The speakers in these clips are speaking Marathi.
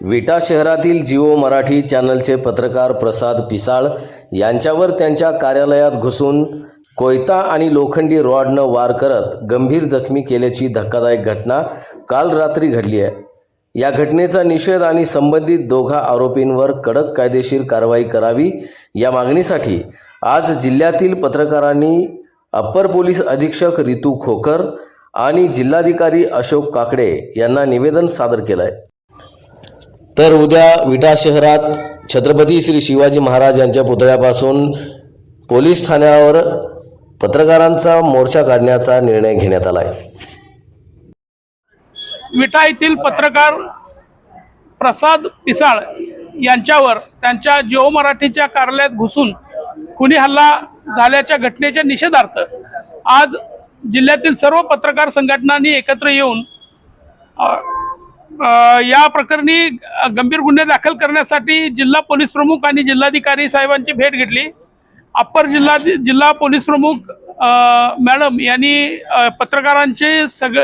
विटा शहरातील जिओ मराठी चॅनलचे पत्रकार प्रसाद पिसाळ यांच्यावर त्यांच्या कार्यालयात घुसून कोयता आणि लोखंडी रॉडनं वार करत गंभीर जखमी केल्याची धक्कादायक घटना काल रात्री घडली आहे. या घटनेचा निषेध आणि संबंधित दोघा आरोपींवर कडक कायदेशीर कारवाई करावी या मागणीसाठी आज जिल्ह्यातील पत्रकारांनी अप्पर पोलीस अधीक्षक रितू खोकर आणि जिल्हाधिकारी अशोक काकडे यांना निवेदन सादर केलं आहे तर उद्या विटा शहरात छत्रपती श्री शिवाजी महाराज यांच्या पुतळ्यापासून पोलीस ठाण्यावर पत्रकारांचा मोर्चा काढण्याचा निर्णय घेण्यात आला आहे विटा येथील पत्रकार प्रसाद पिसाळ यांच्यावर त्यांच्या जिओ मराठीच्या कार्यालयात घुसून खुनी हल्ला झाल्याच्या घटनेच्या निषेधार्थ आज जिल्ह्यातील सर्व पत्रकार संघटनांनी एकत्र येऊन या प्रकरणी गंभीर गुन्हे दाखल करण्यासाठी जिल्हा पोलीस प्रमुख आणि जिल्हाधिकारी साहेबांची भेट घेतली. अप्पर जिल्हा जिल्हा पोलीस प्रमुख मॅडम यांनी पत्रकारांचे सग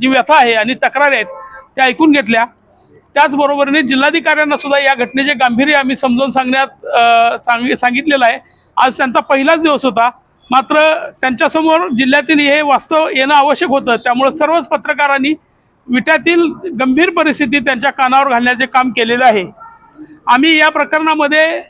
जी व्यथा आहे आणि तक्रारी आहेत त्या ऐकून घेतल्या. त्याचबरोबरीने जिल्हाधिकाऱ्यांना सुद्धा या घटनेचे गांभीर्य आम्ही समजावून सांगण्यात सांग सांगितलेलं आहे. आज त्यांचा पहिलाच दिवस होता. मात्र त्यांच्यासमोर जिल्ह्यातील हे वास्तव येणं आवश्यक होतं. त्यामुळे सर्वच पत्रकारांनी विट्यातील गंभीर परिस्थिती त्यांच्या कानावर घालण्याचे काम केलेलं आहे. आम्ही या प्रकरणामध्ये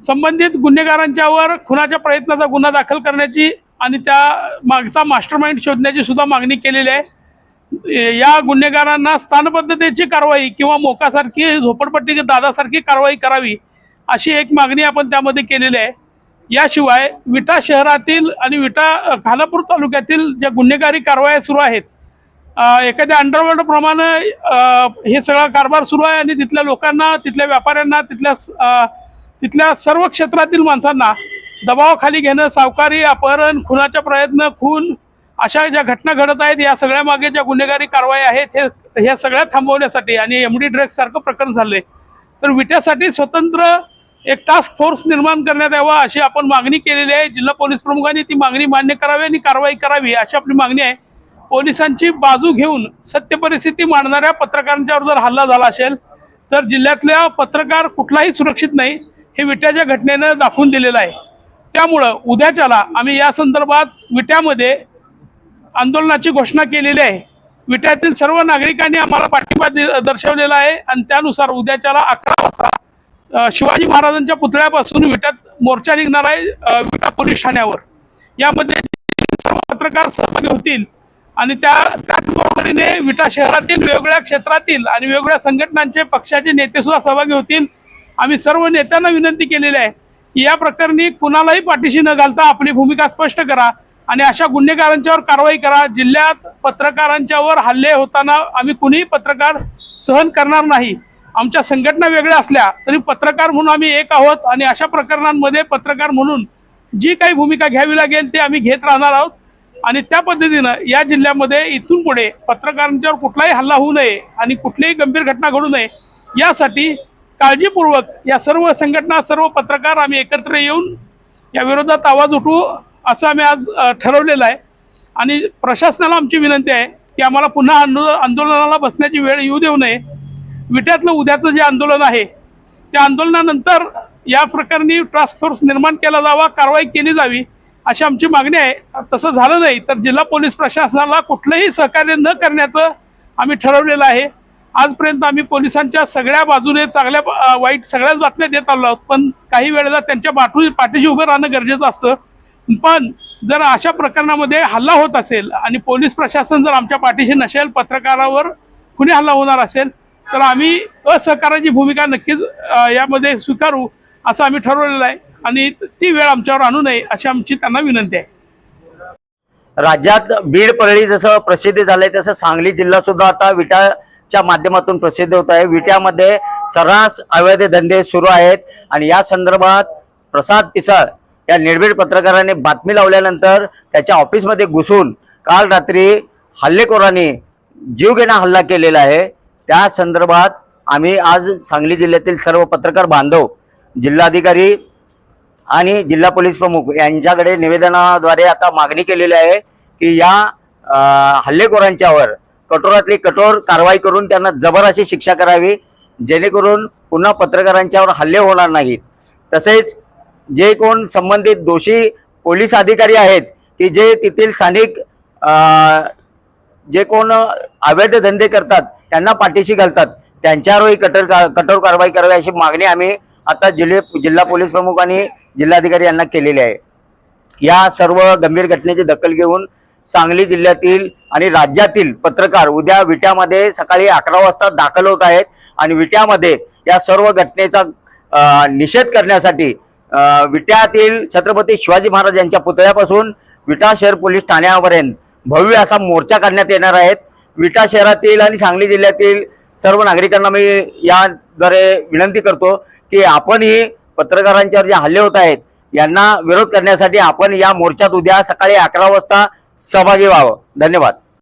संबंधित गुन्हेगारांच्यावर खुनाच्या प्रयत्नाचा गुन्हा दाखल करण्याची आणि त्या मागचा मास्टरमाइंड शोधण्याची सुद्धा मागणी केलेली आहे. या गुन्हेगारांना स्थानबद्धतेची कारवाई किंवा मोकासारखी झोपडपट्टी दादासारखी कारवाई करावी अशी एक मागणी आपण त्यामध्ये केलेली आहे. याशिवाय विटा शहरातील आणि विटा अ, खानापूर तालुक्यातील ज्या गुन्हेगारी कारवाया सुरू आहेत एखाद्या अंडरवर्ल्ड प्रमाणे हे सगळा कारभार सुरू आहे आणि तिथल्या लोकांना तिथल्या व्यापाऱ्यांना तिथल्या तिथल्या सर्व क्षेत्रातील माणसांना दबावाखाली घेणं सावकारी अपहरण खुनाचा प्रयत्न खून अशा ज्या घटना घडत आहेत या सगळ्या मागे ज्या गुन्हेगारी कारवाई आहेत हे ह्या सगळ्या थांबवण्यासाठी आणि एम डी ड्रग्स सारखं प्रकरण झाले तर विट्यासाठी स्वतंत्र एक टास्क फोर्स निर्माण करण्यात यावा अशी आपण मागणी केलेली आहे. जिल्हा पोलीस प्रमुखांनी ती मागणी मान्य करावी आणि कारवाई करावी अशी आपली मागणी आहे. पोलिसांची बाजू घेऊन सत्य परिस्थिती मांडणाऱ्या पत्रकारांच्यावर जर हल्ला झाला असेल तर जिल्ह्यातल्या पत्रकार कुठलाही सुरक्षित नाही हे विट्याच्या घटनेनं दाखवून दिलेलं आहे. त्यामुळं उद्याच्याला आम्ही या संदर्भात विट्यामध्ये आंदोलनाची घोषणा केलेली आहे. विट्यातील सर्व नागरिकांनी आम्हाला पाठिंबा दर्शवलेला आहे आणि त्यानुसार उद्याच्याला अकरा वाजता शिवाजी महाराजांच्या पुतळ्यापासून विट्यात मोर्चा निघणार आहे विटा पोलीस ठाण्यावर. यामध्ये सर्व पत्रकार सहभागी होतील. आणि त्या त्याचबरोबरीने विटा शहरातील वेगवेगळ्या क्षेत्रातील आणि वेगवेगळ्या संघटनांचे पक्षाचे नेते सुद्धा सहभागी होतील. आम्ही सर्व नेत्यांना विनंती केलेली आहे की या प्रकरणी कुणालाही पाठीशी न घालता आपली भूमिका स्पष्ट करा आणि अशा गुन्हेगारांच्यावर कारवाई करा. जिल्ह्यात पत्रकारांच्यावर हल्ले होताना आम्ही कुणीही पत्रकार सहन करणार नाही. आमच्या संघटना वेगळ्या असल्या तरी पत्रकार म्हणून आम्ही एक आहोत आणि अशा प्रकरणांमध्ये पत्रकार म्हणून जी काही भूमिका घ्यावी लागेल ते आम्ही घेत राहणार आहोत. आणि त्या पद्धतीनं या जिल्ह्यामध्ये इथून पुढे पत्रकारांच्यावर कुठलाही हल्ला होऊ नये आणि कुठलीही गंभीर घटना घडू नये यासाठी काळजीपूर्वक या सर्व संघटना सर्व पत्रकार आम्ही एकत्र येऊन या विरोधात आवाज उठवू असं आम्ही आज ठरवलेलं आहे. आणि प्रशासनाला आमची विनंती आहे की आम्हाला पुन्हा आंदो आंदोलनाला बसण्याची वेळ येऊ देऊ नये. विट्यातलं उद्याचं जे आंदोलन आहे त्या आंदोलनानंतर या प्रकरणी टास्क फोर्स निर्माण केला जावा कारवाई केली जावी अशी आमची मागणी आहे. तसं झालं नाही तर जिल्हा पोलीस प्रशासनाला कुठलंही सहकार्य न करण्याचं आम्ही ठरवलेलं आहे. आजपर्यंत आम्ही पोलिसांच्या सगळ्या बाजूने चांगल्या वाईट सगळ्याच बातम्या देत आलो आहोत. पण काही वेळेला त्यांच्या पाठू पाठीशी उभं राहणं गरजेचं असतं. पण जर अशा प्रकरणामध्ये हल्ला होत असेल आणि पोलीस प्रशासन जर आमच्या पाठीशी नसेल पत्रकारावर कुणी हल्ला होणार असेल तर आम्ही असहकाराची भूमिका नक्कीच यामध्ये स्वीकारू असं आम्ही ठरवलेलं आहे. आणि ती वेळ आमच्यावर आणू नये अशी आमची त्यांना विनंती आहे. राज्यात बीड परळी जसं प्रसिद्ध झालंय तसं सांगली जिल्हा सुद्धा आता विटाच्या माध्यमातून प्रसिद्ध होत आहे. विट्यामध्ये सर्रास अवैध धंदे सुरू आहेत आणि या संदर्भात प्रसाद पिसाळ या निर्भीड पत्रकाराने बातमी लावल्यानंतर त्याच्या ऑफिसमध्ये घुसून काल रात्री हल्लेखोरांनी जीवघेणा हल्ला केलेला आहे. त्या संदर्भात आम्ही आज सांगली जिल्ह्यातील सर्व पत्रकार बांधव जिल्हाधिकारी आणि जिल्हा पोलीस प्रमुख यांच्याकडे निवेदनाद्वारे आता मागणी केलेली आहे की या हल्लेखोरांच्यावर कठोरातली कठोर कारवाई करून त्यांना जबर अशी शिक्षा करावी जेणेकरून पुन्हा पत्रकारांच्यावर हल्ले होणार नाहीत. तसेच जे कोण संबंधित दोषी पोलीस अधिकारी आहेत की जे तेथील स्थानिक जे कोण अवैध धंदे करतात त्यांना पाठीशी घालतात त्यांच्यावरही कठोर का- कठोर कारवाई करावी अशी मागणी आम्ही आता जिल्हे जिल्हा पोलीस प्रमुख आणि जिल्हाधिकारी यांना केलेली आहे. या सर्व गंभीर घटनेची दखल घेऊन सांगली जिल्ह्यातील आणि राज्यातील पत्रकार उद्या विट्यामध्ये सकाळी अकरा वाजता दाखल होत आहेत आणि विट्यामध्ये या सर्व घटनेचा निषेध करण्यासाठी विट्यातील छत्रपती शिवाजी महाराज यांच्या पुतळ्यापासून विटा शहर पोलीस ठाण्यापर्यंत भव्य असा मोर्चा काढण्यात येणार आहेत विटा शहरातील आणि सांगली जिल्ह्यातील सर्व नागरिकांना मी याद्वारे विनंती करतो की आपणही पत्रकारांच्यावर जे हल्ले होत आहेत यांना विरोध करण्यासाठी आपण या मोर्चात उद्या सकाळी अकरा वाजता सहभागी व्हावं. धन्यवाद.